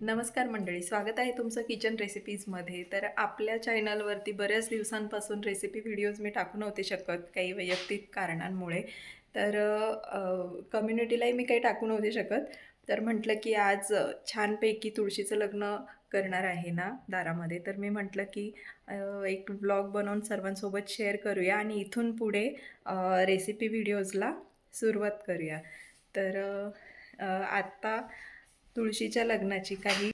नमस्कार मंडळी स्वागत आहे तुमचं किचन रेसिपीजमध्ये तर आपल्या चॅनलवरती बऱ्याच दिवसांपासून रेसिपी व्हिडिओज मी टाकू नव्हते शकत काही वैयक्तिक कारणांमुळे. तर कम्युनिटीलाही मी काही टाकू नव्हते शकत. तर म्हटलं की आज छानपैकी तुळशीचं लग्न करणार आहे ना दारामध्ये. तर मी म्हटलं की एक ब्लॉग बनवून सर्वांसोबत शेअर करूया आणि इथून पुढे रेसिपी व्हिडिओजला सुरुवात करूया. तर आत्ता तुळशीच्या लग्नाची काही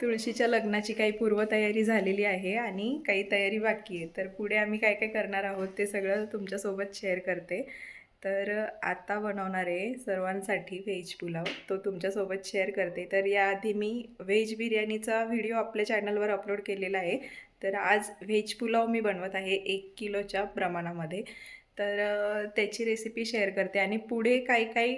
तुळशीच्या लग्नाची काही पूर्वतयारी झालेली आहे आणि काही तयारी बाकी आहे. तर पुढे आम्ही काय काय करणार आहोत ते सगळं तुमच्यासोबत शेअर करते. तर आता बनवणार आहे सर्वांसाठी व्हेज पुलाव. तो तुमच्यासोबत शेअर करते. तर याआधी मी व्हेज बिर्याणीचा व्हिडिओ आपल्या चॅनलवर अपलोड केलेला आहे. तर आज व्हेज पुलाव मी बनवत आहे एक किलोच्या प्रमाणामध्ये. तर त्याची रेसिपी शेअर करते आणि पुढे काय काय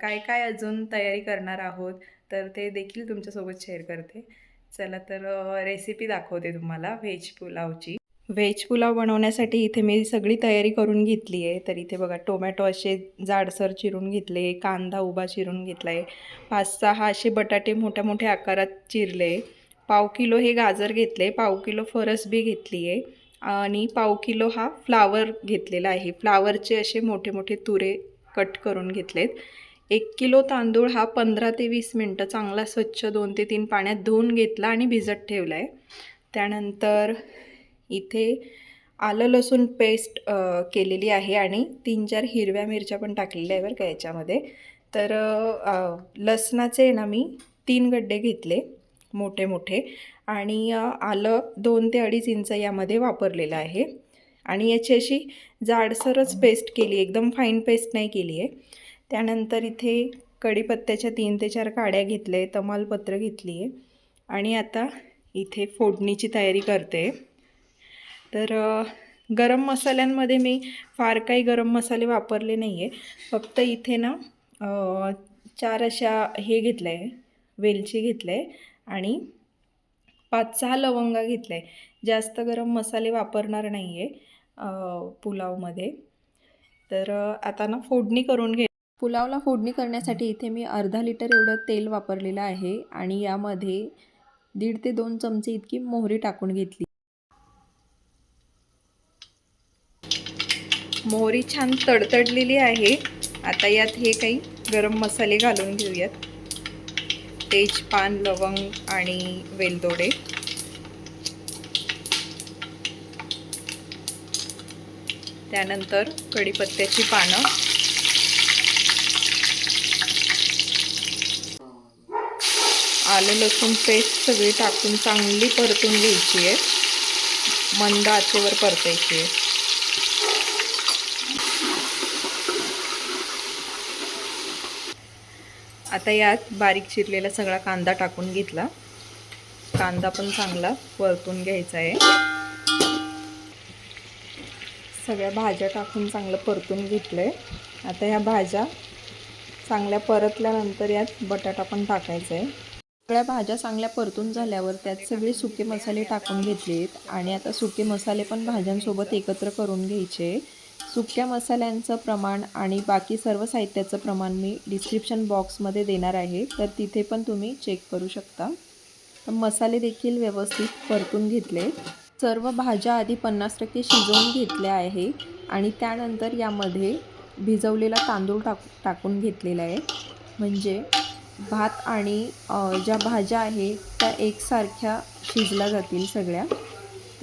काय काय अजून तयारी करणार आहोत तर ते देखील तुमच्यासोबत शेअर करते. चला तर रेसिपी दाखवते तुम्हाला व्हेज पुलावची. व्हेज पुलाव बनवण्यासाठी इथे मी सगळी तयारी करून घेतली आहे. तर इथे बघा टोमॅटो असे जाडसर चिरून घेतले कांदा उभा चिरून घेतला आहे पाच सहा असे बटाटे मोठ्या मोठ्या आकारात चिरले. पाव किलो हे गाजर घेतले पाव किलो फरसबी घेतली आहे आणि पाव किलो हा फ्लावर घेतलेला आहे. फ्लावरचे असे मोठे मोठे तुरे कट करून घेतलेत. एक किलो तांदूळ हा पंधरा ते वीस मिनटं चांगला स्वच्छ दोन ते तीन पाण्यात धुवून घेतला आणि भिजत ठेवला आहे त्यानंतर इथे आलं लसूण पेस्ट केलेली आहे आणि तीन चार हिरव्या मिरच्या पण टाकलेल्या आहे बरं का याच्यामध्ये. तर लसणाचे ना मी तीन गड्डे घेतले मोठे मोठे. आणि आलं दोन ते अडीच इंच यामध्ये वापरलेलं आहे. आणि याची अशी जाडसरच पेस्ट केली एकदम फाईन पेस्ट नाही केली आहे. त्यानंतर इथे कढीपत्त्याच्या तीन ते चार काड्या घेतले तमालपत्र घेतली आहे. आणि आता इथे फोडणीची तयारी करते. तर गरम मसाल्यांमध्ये मी फार काही गरम मसाले वापरले नाही आहे. फक्त इथे ना चार अशा हे घेतलं आहे वेलची घेतलं आहे आणि पाच सहा लवंगा घेतल्या. आहे जास्त गरम मसाले वापरणार नाही आहे पुलावमध्ये. तर आता ना फोडणी करून घे. पुलावला फोडणी करण्यासाठी इथे मी अर्धा लिटर एवढं तेल वापरलेलं आहे आणि यामध्ये दीड ते दोन चमचे इतकी मोहरी टाकून घेतली. मोहरी छान तडतडलेली आहे. आता यात हे काही गरम मसाले घालून घेऊयात. तेजपान लवंग आणि वेलदोडे. त्यानंतर कढीपत्त्याची पानं. आलं लसूण पेस्ट सगळी टाकून चांगली परतून घ्यायची आहे. मंद आचेवर परतायची आहे. आता यात बारीक चिरलेला सगळा कांदा टाकून घेतला. कांदा पण चांगला परतून घ्यायचा आहे. सगळ्या भाज्या टाकून चांगलं परतून घेतलं आहे आता ह्या भाज्या चांगल्या परतल्यानंतर यात बटाटा पण टाकायचा आहे. सगळ्या भाज्या चांगल्या परतून झाल्यावर त्यात सगळे सुके मसाले टाकून घेतलेत. आणि आता सुके मसाले पण भाज्यांसोबत एकत्र करून घ्यायचे. सुक्या मसाल्यांचं प्रमाण आणि बाकी सर्व साहित्याचं प्रमाण मी डिस्क्रिप्शन बॉक्समध्ये देणार आहे. तर तिथे पण तुम्ही चेक करू शकता. मसाले देखील व्यवस्थित परतून घेतले. सर्व भाज्या आधी पन्नास टक्के शिजवून घेतल्या आहे आणि त्यानंतर यामध्ये भिजवलेला तांदूळ टाक टाकून घेतलेला आहे. म्हणजे भात आणि ज्या भाज्या आहेत त्या एकसारख्या शिजल्या जातील सगळ्या.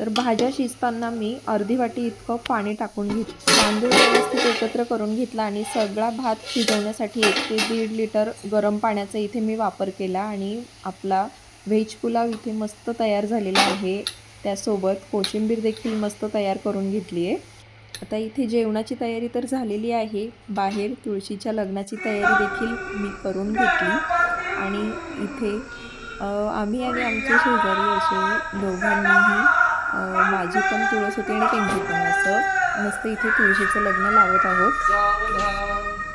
तर भाज्या शिजताना मी अर्धी वाटी इतकं पाणी टाकून घेत तांदूळ व्यवस्थित एकत्र करून घेतला आणि सगळा भात शिजवण्यासाठी एक ते दीड लिटर गरम पाण्याचा इथे मी वापर केला आणि आपला व्हेज पुलाव इथे मस्त तयार झालेला आहे. त्यासोबत कोशिंबीर देखील मस्त तयार करून घेतली आहे. आता इथे जेवणाची तयारी तर झालेली आहे. बाहेर तुळशीच्या लग्नाची तयारी देखील मी करून घेतली आणि इथे आम्ही आणि आमचे शेजारी असे दोघांनीही माझी पण तुळस होती आणि त्यांची पण असं मस्त इथे तुळशीचं लग्न लावत आहोत.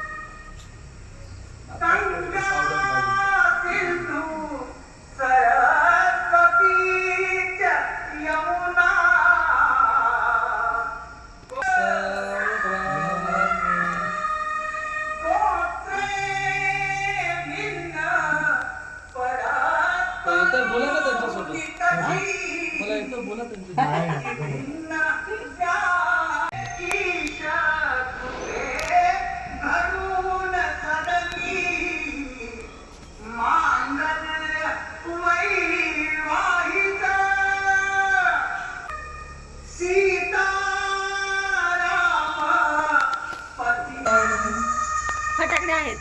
फटाकडे आहेत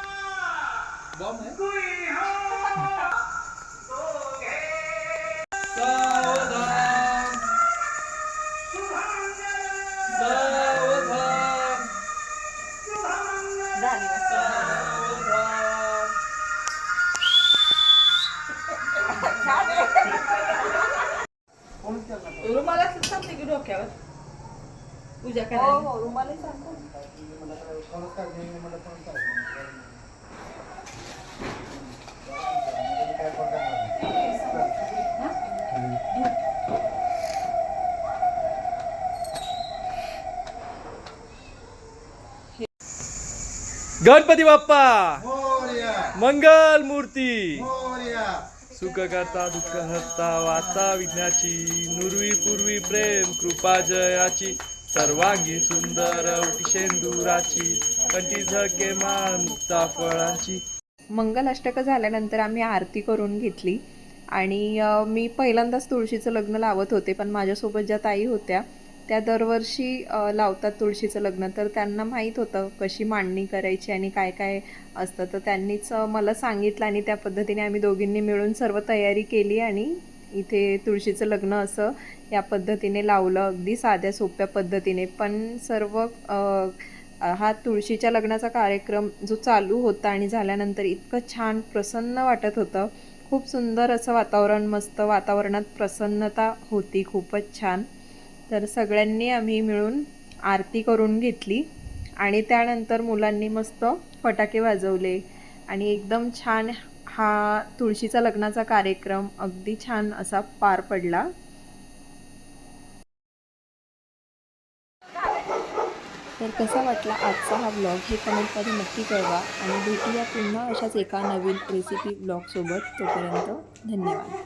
पूजा हो करायला. हो रुमाला सांगतो. गणपती बाप्पा! मोरया! मंगल मूर्ती! मोरया! सुख करता दुःख हरता वार्ता विघ्नाची नुरवी पूर्वी प्रेम कृपा जयाची. सर्वांगी सुंदर शेंदुराची कंठी झके मानता फळांची मंगल मंगलाष्टक झाल्यानंतर आम्ही आरती करून घेतली. आणि मी पहिल्यांदाच तुळशीचं लग्न लावत होते पण माझ्यासोबत ज्या ताई होत्या त्या दरवर्षी लावतात तुळशीचं लग्न. तर त्यांना माहीत होतं कशी मांडणी करायची आणि काय काय असतं. तर त्यांनीच मला सांगितलं आणि त्या पद्धतीने आम्ही दोघींनी मिळून सर्व तयारी केली आणि इथे तुळशीचं लग्न असं या पद्धतीने लावलं. अगदी साध्या सोप्या पद्धतीने. पण सर्व हा तुळशीच्या लग्नाचा कार्यक्रम जो चालू होता आणि झाल्यानंतर इतकं छान प्रसन्न वाटत होतं. खूप सुंदर असं वातावरण मस्त वातावरणात प्रसन्नता होती. खूपच छान. तर सगळ्यांनी आम्ही मिळून आरती करून घेतली आणि त्यानंतर मुलांनी मस्त फटाके वाजवले आणि एकदम छान हा तुळशीचा लग्नाचा कार्यक्रम अगदी छान असा पार पडला. तर कसा वाटला आजचा हा ब्लॉग हे कमेंटमध्ये नक्की कळवा आणि भेटूया पुन्हा अशाच एका नवीन रेसिपी ब्लॉगसोबत तोपर्यंत धन्यवाद.